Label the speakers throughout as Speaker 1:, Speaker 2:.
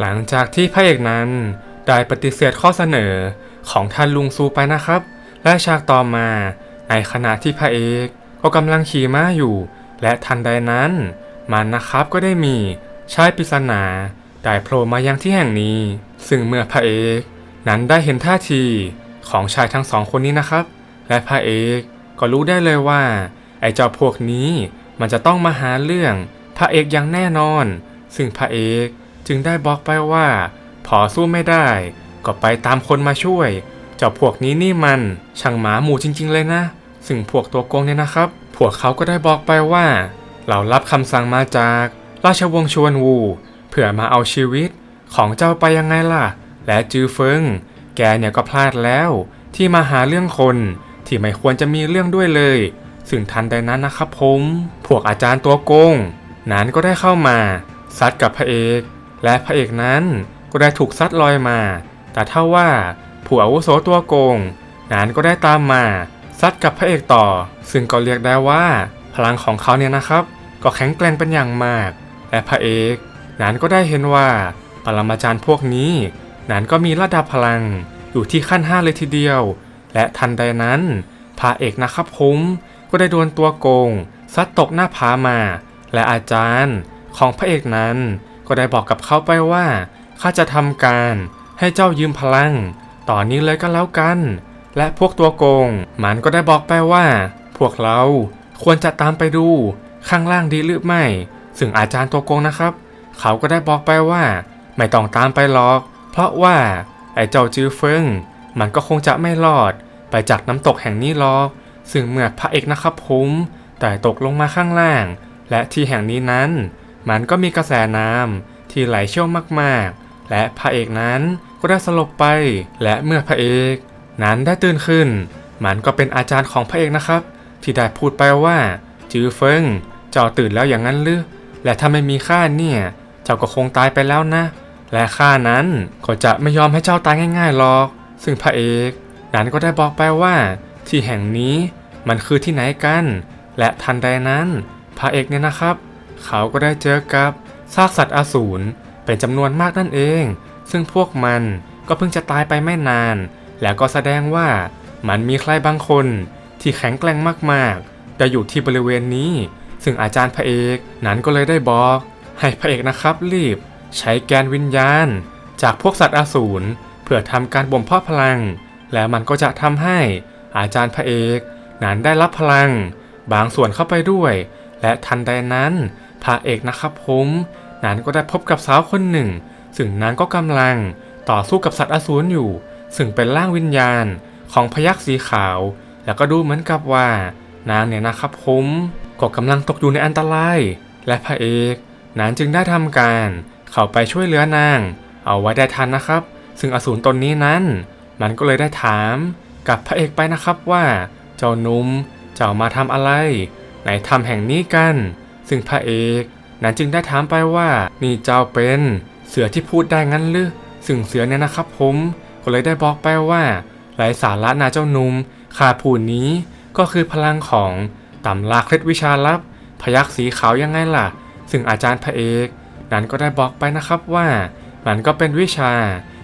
Speaker 1: หลังจากที่พระเอกนั้นได้ปฏิเสธข้อเสนอของท่านลุงซูไปนะครับ และฉากต่อมาในขณะที่พระเอกก็กำลังขี่ม้าอยู่ และทันใดนั้น มันนะครับก็ได้มีชายปริศนาได้โผล่มายังที่แห่งนี้ ซึ่งเมื่อพระเอกนั้นได้เห็นท่าทีของชายทั้งสองคนนี้นะครับ และพระเอกก็รู้ได้เลยว่า ไอ้เจ้าพวกนี้มันจะต้องมาหาเรื่องพระเอกอย่างแน่นอน ซึ่งพระเอก จึงได้บอกไปว่า พอสู้ไม่ได้ ก็ไปตามคนมาช่วย เจ้าพวกนี้นี่มัน ช่างหมาหมูจริง ๆ เลยนะ ซึ่งพวกตัวโกงเนี่ยนะครับ พวกเขาก็ได้บอกไปว่า เรารับคำสั่งมาจาก ราชวงศ์ชวนวู เพื่อมาเอาชีวิตของเจ้าไปยังไงล่ะ และจือเฟิง แกเนี่ยก็พลาดแล้ว ที่มาหาเรื่องคนที่ไม่ควรจะมีเรื่องด้วยเลย ซึ่งทันใดนั้นนะครับผม พวกอาจารย์ตัวโกงนั้นก็ได้เข้ามาซัดกับพระเอก และพระเอกนั้นก็ได้ถูกซัดลอยมา แต่ถ้าว่าผู้อาวุโสตัวโกง นั้นก็ได้ตามมาซัดกับพระเอกต่อ ซึ่งก็เรียกได้ว่า พลังของเขาเนี่ยนะครับ ก็แข็งแกร่งเป็นอย่างมาก และพระเอกนั้นก็ได้เห็นว่าปรมาจารย์พวกนี้นั้นก็มีระดับพลังอยู่ที่ขั้นห้าเลยทีเดียว และทันใดนั้นพระเอกนะครับผมก็ได้โดนตัวโกงซัดตกหน้าผามา และอาจารย์ของพระเอกนั้น ก็ได้บอกกับเขาไปว่าข้าจะทำการให้เจ้ายืมพลัง ต่อนนี้เลยก็แล้วกัน และพวกตัวโกง มันก็ได้บอกไปว่า พวกเราควรจะตามไปดูข้างล่างดีหรือไม่ ซึ่งอาจารย์ตัวโกงนะครับ เขาก็ได้บอกไปว่า ไม่ต้องตามไปหรอก เพราะว่าไอ้เจ้าจื้อเฟิง มันก็คงจะไม่รอด ไปจากน้ำตกแห่งนี้หรอก ซึ่งเมื่อพระเอกนะครับผมแต่ตกลงมาข้างล่าง และที่แห่งนี้นั้น มันก็มีกระแสน้ำที่ไหลเชี่ยวมากๆ และพระเอกนั้นก็ได้สลบไป และเมื่อพระเอกนั้นได้ตื่นขึ้น มันก็เป็นอาจารย์ของพระเอกนะครับ ที่ได้พูดไปว่า จื้อเฟิง เจ้าตื่นแล้วอย่างนั้นหรือ และถ้าไม่มีข้าเนี่ย เจ้าก็คงตายไปแล้วนะ และข้านั้นก็จะไม่ยอมให้เจ้าตายง่ายๆหรอก ซึ่งพระเอกนั้นก็ได้บอกไปว่า ที่แห่งนี้มันคือที่ไหนกัน และทันใดนั้น พระเอกเนี่ยนะครับ เขาก็ได้เจอกับซากสัตว์อสูรเป็นจำนวนมากนั่นเอง ซึ่งพวกมันก็เพิ่งจะตายไปไม่นาน แล้วก็แสดงว่ามันมีใครบางคนที่แข็งแกร่งมากๆแต่อยู่ที่บริเวณนี้ ซึ่งอาจารย์พระเอกนั้นก็เลยได้บอก ให้พระเอกนะครับรีบ ใช้แกนวิญญาณ จากพวกสัตว์อสูรเพื่อทำการบ่มเพาะพลัง แล้วมันก็จะทำให้อาจารย์พระเอกนั้นได้รับพลัง บางส่วนเข้าไปด้วย และทันใดนั้น พระเอกนะครับผมนั้นก็ได้พบกับสาวคนหนึ่ง ซึ่งนางก็กำลังต่อสู้กับสัตว์อสูรอยู่ ซึ่งเป็นร่างวิญญาณของพยักษ์สีขาว แล้วก็ดูเหมือนกับว่านางเนี่ยนะครับผมก็กำลังตกอยู่ในอันตราย และพระเอกนั้นจึงได้ทำการเข้าไปช่วยเหลือนาง เอาไว้ได้ทันนะครับ ซึ่งอสูรตนนี้นั้น มันก็เลยได้ถามกับพระเอกไปนะครับว่า เจ้านุ่มเจ้ามาทำอะไรในถ้ำแห่งนี้กัน ซึ่งพระเอกนั้นจึงได้ถามไปว่านี่เจ้าเป็นเสือที่พูดได้งั้นหรือซึ่งเสือเนี่ยนะครับผม ก็เลยได้บอกไปว่าไร้สาระนาเจ้านุ่มขาผู้นี้ก็คือพลังของตำราเคล็ดวิชาลับ พยักษ์สีขาวยังไงล่ะ ซึ่งอาจารย์พระเอกนั้นก็ได้บอกไปนะครับว่ามันก็เป็นวิชา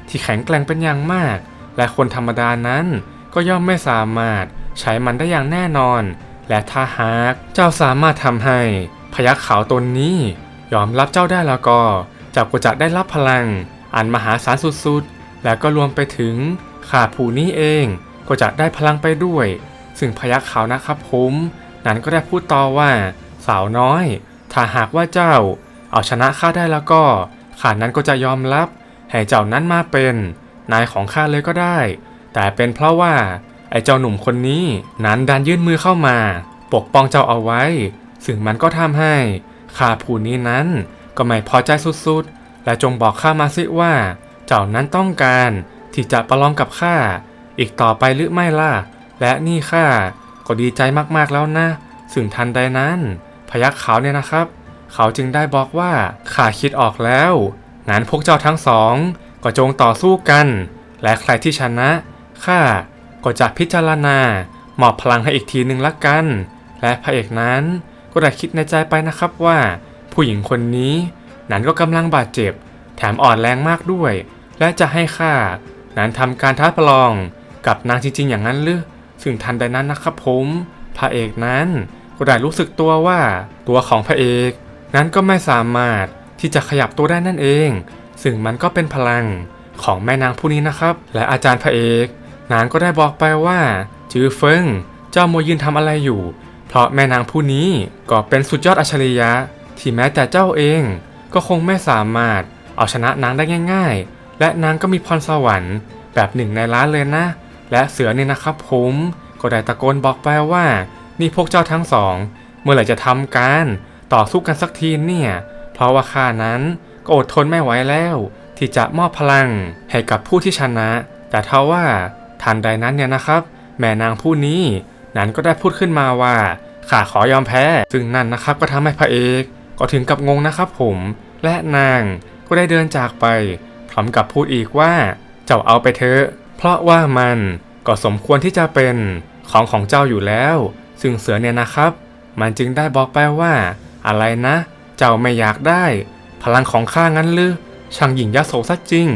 Speaker 1: ที่แข็งแกร่งเป็นอย่างมาก และคนธรรมดานั้นก็ย่อมไม่สามารถใช้มันได้อย่างแน่นอน และถ้าหากเจ้าสามารถทำให้ พยักขาวตนนี้ยอมรับเจ้าได้แล้วก็จ้าก็จะได้รับพลัง อันมหาศาลสุดๆ และก็รวมไปถึงข้าผู้นี้เองก็จะได้พลังไปด้วย ซึ่งพยักขาวนะครับผมนั้นก็ได้พูดต่อว่า สาวน้อย ถ้าหากว่าเจ้า เอาชนะข้าได้แล้วก็ข้านั้นก็จะยอมรับ ให้เจ้านั้นมาเป็น นายของข้าเลยก็ได้ แต่เป็นเพราะว่าไอ้เจ้าหนุ่มคนนี้นั้นดันยื่นมือเข้ามา ปกป้องเจ้าเอาไว้ ซึ่งมันก็ทำให้ข้าผู้นี้นั้นก็ไม่พอใจสุดๆ และจงบอกข้ามาสิว่า เจ้านั้นต้องการที่จะประลองกับข้าอีกต่อไปหรือไม่ล่ะ และนี่ข้าก็ดีใจมากๆแล้วนะ ซึ่งทันใดนั้น พยักขาวเนี่ยนะครับ เขาจึงได้บอกว่าข้าคิดออกแล้วงั้นพวกเจ้าทั้งสองก็จงต่อสู้กัน และใครที่ชนะข้าก็จะพิจารณามอบพลังให้อีกทีหนึ่งละกัน และพระเอกนั้น ก็ได้คิดในใจไปนะครับว่า ผู้หญิงคนนี้ นั้นก็กำลังบาดเจ็บ แถมอ่อนแรงมากด้วย และจะให้ข้านั้นทำการท้าประลองกับนางจริงๆอย่างนั้นหรือซึ่งทันใดนั้นนะครับผมพระเอกนั้นก็ได้รู้สึกตัวว่าตัวของพระเอกนั้นก็ไม่สามารถที่จะขยับตัวได้นั่นเอง ซึ่งมันก็เป็นพลังของแม่นางผู้นี้นะครับ และอาจารย์พระเอกนางก็ได้บอกไปว่าจือเฟิงเจ้าโมวยืนทำอะไรอยู่ ราะแม่นางผู้นี้ก็เป็นสุดยอดอัจฉริยะ ที่แม้แต่เจ้าเองก็คงไม่สามารถเอาชนะนางได้ง่าย ๆ และนางก็มีพรสวรรค์ แบบหนึ่งในล้านเลยนะ และเสือเนี่ยนะครับผมก็ได้ตะโกนบอกไปว่า นี่พวกเจ้าทั้งสอง เมื่อไหร่จะทำการต่อสู้กันสักทีเนี่ย เพราะว่าข้านั้นก็อดทนไม่ไหวแล้ว ที่จะมอบพลังให้กับผู้ที่ชนะ แต่เท่าว่าทันใดนั้นเนี่ยนะครับ แม่นางผู้นี้นั้นก็ได้พูดขึ้นมาว่า ข้าขอยอมแพ้ ซึ่งนั่นนะครับก็ทำให้พระเอกก็ถึงกับงงนะครับผม และนางก็ได้เดินจากไป พร้อมกับพูดอีกว่า เจ้าเอาไปเถอะเพราะว่ามันก็สมควรที่จะเป็นของของเจ้าอยู่แล้ว ซึ่งเสือเนี่ยนะครับ มันจึงได้บอกไปว่า อะไรนะ เจ้าไม่อยากได้ พลังของข้างั้นหรือช่างหยิ่งยโสซะจริง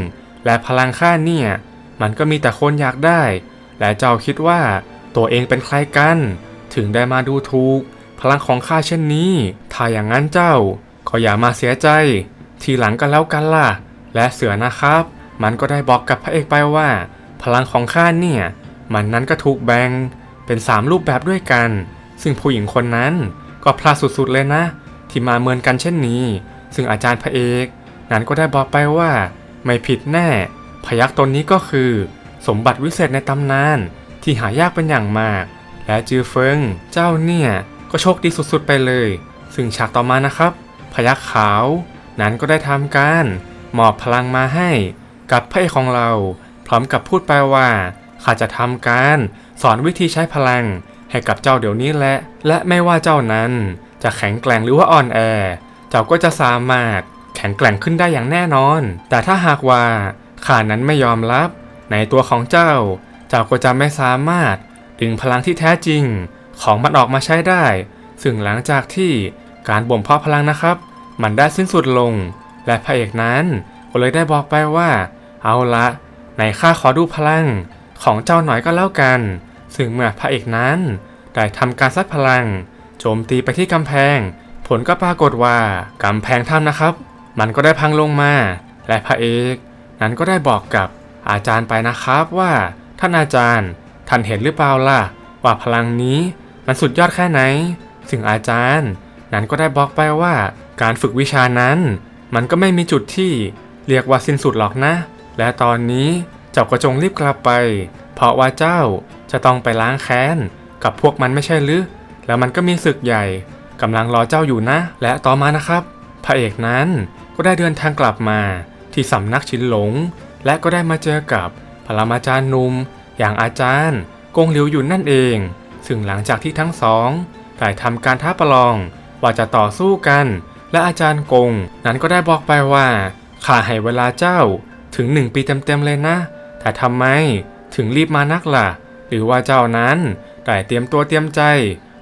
Speaker 1: และพลังข้าเนี่ย มันก็มีแต่คนอยากได้ และเจ้าคิดว่าตัวเองเป็นใครกัน ถึงได้มาดูถูก พลังของข้าเช่นนี้ ถ้าอย่างนั้นเจ้า ก็อย่ามาเสียใจ ทีหลังกันแล้วกันล่ะ และเสือนะครับ มันก็ได้บอกกับพระเอกไปว่า พลังของข้าเนี่ย มันนั้นก็ถูกแบ่งเป็นสามรูปแบบด้วยกัน ซึ่งผู้หญิงคนนั้นก็พลาดสุดๆเลยนะ ที่มาเมือนกันเช่นนี้ ซึ่งอาจารย์พระเอกนั้นก็ได้บอกไปว่า ไม่ผิดแน่ พยักตนนี้ก็คือ สมบัติวิเศษในตำนานที่หายากเป็นอย่างมาก และจือเฟิงเจ้าเนี่ย ก็โชคดีสุดๆไปเลย ซึ่งฉากต่อมานะครับ พยักขาว นั้นก็ได้ทำการมอบพลังมาให้กับพระเอกของเรา พร้อมกับพูดไปว่าข้าจะทำการสอนวิธีใช้พลังให้กับเจ้าเดี๋ยวนี้แหละ และไม่ว่าเจ้านั้นจะแข็งแกร่งหรือว่าอ่อนแอ เจ้าก็จะสามารถแข็งแกร่งขึ้นได้อย่างแน่นอน แต่ถ้าหากว่าข้านั้นไม่ยอมรับ ในตัวของเจ้า เจ้าก็จะไม่สามารถ ดึงพลังที่แท้จริงของมันออกมาใช้ได้ ซึ่งหลังจากที่การบ่มเพาะพลังนะครับ มันได้สิ้นสุดลง และพระเอกนั้นก็เลยได้บอกไปว่า เอาละในข้าขอดูพลังของเจ้าหน่อยก็แล้วกัน ซึ่งเมื่อพระเอกนั้นได้ทำการซัดพลัง โจมตีไปที่กำแพง ผลก็ปรากฏว่ากำแพงถ้ำนะครับ มันก็ได้พังลงมา และพระเอก นั้นก็ได้บอกกับอาจารย์ไปนะครับว่าท่านอาจารย์ ท่านเห็นหรือเปล่าล่ะ ว่าพลังนี้มันสุดยอดแค่ไหนซึ่งอาจารย์ นั้นก็ได้บอกไปว่า การฝึกวิชานั้น มันก็ไม่มีจุดที่เรียกว่าสิ้นสุดหรอกนะ และตอนนี้เจ้าก็จงรีบกลับไป เพราะว่าเจ้าจะต้องไปล้างแค้นกับพวกมันไม่ใช่หรือ แล้วมันก็มีศึกใหญ่กำลังรอเจ้าอยู่นะ และต่อมานะครับ พระเอกนั้นก็ได้เดินทางกลับมาที่สำนักชินหลง และก็ได้มาเจอกับปรมาจารย์นุ่ม อย่างอาจารย์กงหลิวอยู่นั่นเอง ซึ่งหลังจากที่ทั้งสองได้ทำการท้าประลองว่าจะต่อสู้กัน และอาจารย์กงนั้นก็ได้บอกไปว่าข้าให้เวลาเจ้าถึงหนึ่งปีเต็มๆเลยนะ แต่ทำไมถึงรีบมานักล่ะ หรือว่าเจ้านั้นได้เตรียมตัวเตรียมใจ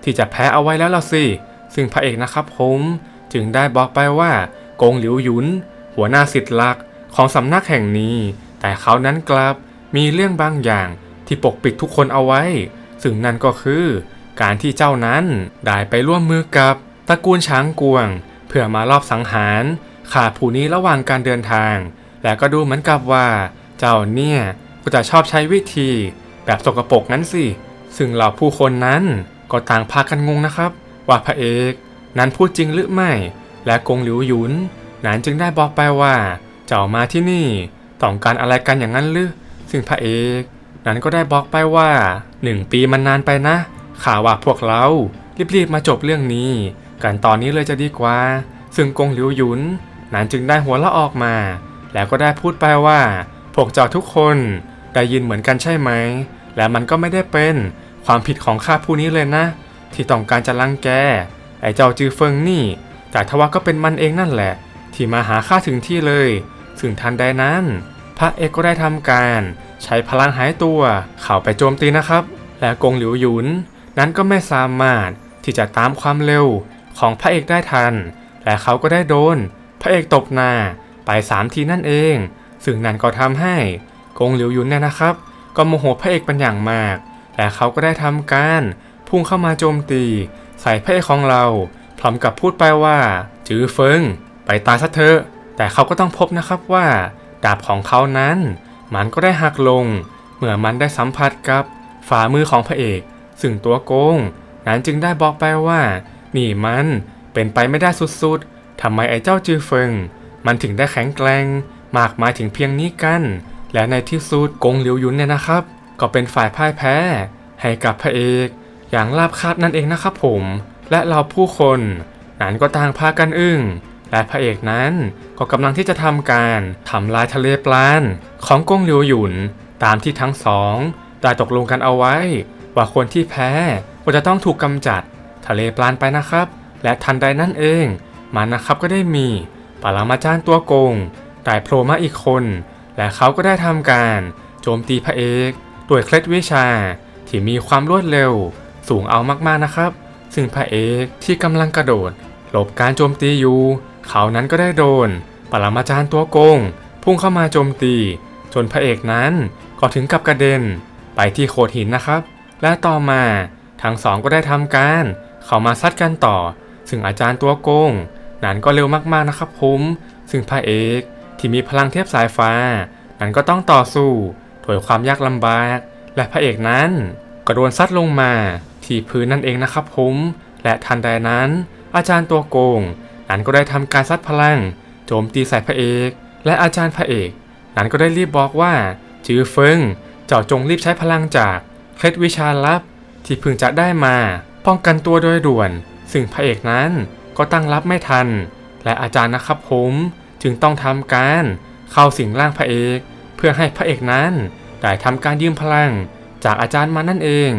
Speaker 1: ที่จะแพ้เอาไว้แล้วล่ะสิ ซึ่งพระเอกนะครับผมจึงได้บอกไปว่ากงหลิวหยุน หัวหน้าสิทธิ์หลักของสำนักแห่งนี้ แต่เขานั้นกลับมีเรื่องบางอย่าง ที่ปกปิดทุกคนเอาไว้ ซึ่งนั่นก็คือการที่เจ้านั้นได้ไปร่วมมือกับตระกูลช้างกวง เพื่อมารอบสังหารขาผู้นี้ระหว่างการเดินทาง และก็ดูเหมือนกับว่า เจ้าเนี่ยก็จะชอบใช้วิธี แบบสกปรกนั้นสิ ซึ่งเหล่าผู้คนนั้นก็ต่างพากันงงนะครับ ว่าพระเอกนั้นพูดจริงหรือไม่ และกงหลิวหยุนนั้นจึงได้บอกไปว่า เจ้ามาที่นี่ต้องการอะไรกันอย่างนั้นหรือซึ่งพระเอก นั้นก็ได้บอกไปว่าหนึ่งปีมันนานไปนะ ข่าวว่าพวกเรารีบๆมาจบเรื่องนี้ กันตอนนี้เลยจะดีกว่า ซึ่งกงหลิวหยุนนั้นจึงได้หัวเราะออกมา แล้วก็ได้พูดไปว่าพวกเจ้าทุกคนได้ยินเหมือนกันใช่ไหม และมันก็ไม่ได้เป็นความผิดของข้าผู้นี้เลยนะ ที่ต้องการจะลังแก ไอ้เจ้าจือเฟิงนี่ แต่ทว่าก็เป็นมันเองนั่นแหละ ที่มาหาข้าถึงที่เลย ซึ่งทันใดนั้น พระเอกก็ได้ทำการ ใช้พลังหายตัวเข้าไปโจมตีนะครับ และกงหลิวหยุน นั้นก็ไม่สามารถที่จะตามความเร็วของพระเอกได้ทัน และเขาก็ได้โดน พระเอกตบหน้าไปสามทีนั่นเอง ซึ่งนั่นก็ทำให้กงหลิวหยุนเนี่ยนะครับ ก็โมโหพระเอกเป็นอย่างมาก และเขาก็ได้ทำการพุ่งเข้ามาโจมตี ใส่พระเอกของเรา พร้อมกับพูดไปว่าจื้อเฟิงไปตายซะเถอะแต่เขาก็ต้องพบนะครับว่า ดาบของเขานั้น มันก็ได้หักลง เมื่อมันได้สัมผัสกับฝ่ามือของพระเอก ซึ่งตัวโกงนั้นจึงได้บอกไปว่านี่มันเป็นไปไม่ได้สุดๆทำไมไอ้เจ้าจือเฟิง มันถึงได้แข็งแกร่งมากมายถึงเพียงนี้กัน และในที่สุดกงหลิวยุนเนี่ยนะครับ ก็เป็นฝ่ายพ่ายแพ้ ให้กับพระเอก อย่างราบคาบนั่นเองนะครับผม และเราผู้คนนั้นก็ต่างพากันอึ้ง และพระเอกนั้นก็กำลังที่จะทำการทำลายทะเลปลานของกงหลิวหยุน ตามที่ทั้งสองได้ตกลงกันเอาไว้ ว่าคนที่แพ้ก็จะต้องถูกกำจัดทะเลปลานไปนะครับ และทันใดนั่นเอง มันนะครับก็ได้มีปรมาจารย์ตัวโกงได้โผล่มาอีกคน และเขาก็ได้ทำการโจมตีพระเอกด้วยเคล็ดวิชาที่มีความรวดเร็วสูงเอามากๆนะครับ ซึ่งพระเอกที่กำลังกระโดดหลบการโจมตีอยู่ เขานั้นก็ได้โดน ปรมาจารย์ตัวโกง พุ่งเข้ามาโจมตี จนพระเอกนั้นก็ถึงกับกระเด็น ไปที่โขดหินนะครับ และต่อมาทั้งสองก็ได้ทำการ เข้ามาซัดกันต่อ ซึ่งอาจารย์ตัวโกง นั้นก็เร็วมากๆนะครับผมซึ่งพระเอกที่มีพลังเทียบสายฟ้า นั้นก็ต้องต่อสู้ด้วยความยากลำบาก และพระเอกนั้นก็โดนซัดลงมา ที่พื้นนั่นเองนะครับผมและทันใดนั้น อาจารย์ตัวโกง นั้นก็ได้ทำการซัดพลัง โจมตีใส่พระเอก และอาจารย์พระเอก นั้นก็ได้รีบบอกว่าจือเฟิงเจ้าจงรีบใช้พลังจากเคล็ดวิชาลับ ที่เพิ่งจะได้มา ป้องกันตัวโดยด่วน ซึ่งพระเอกนั้นก็ตั้งรับไม่ทัน และอาจารย์นะครับผมจึงต้องทำการเข้าสิงร่างพระเอก เพื่อให้พระเอกนั้นได้ทำการยืมพลังจากอาจารย์มานั่นเอง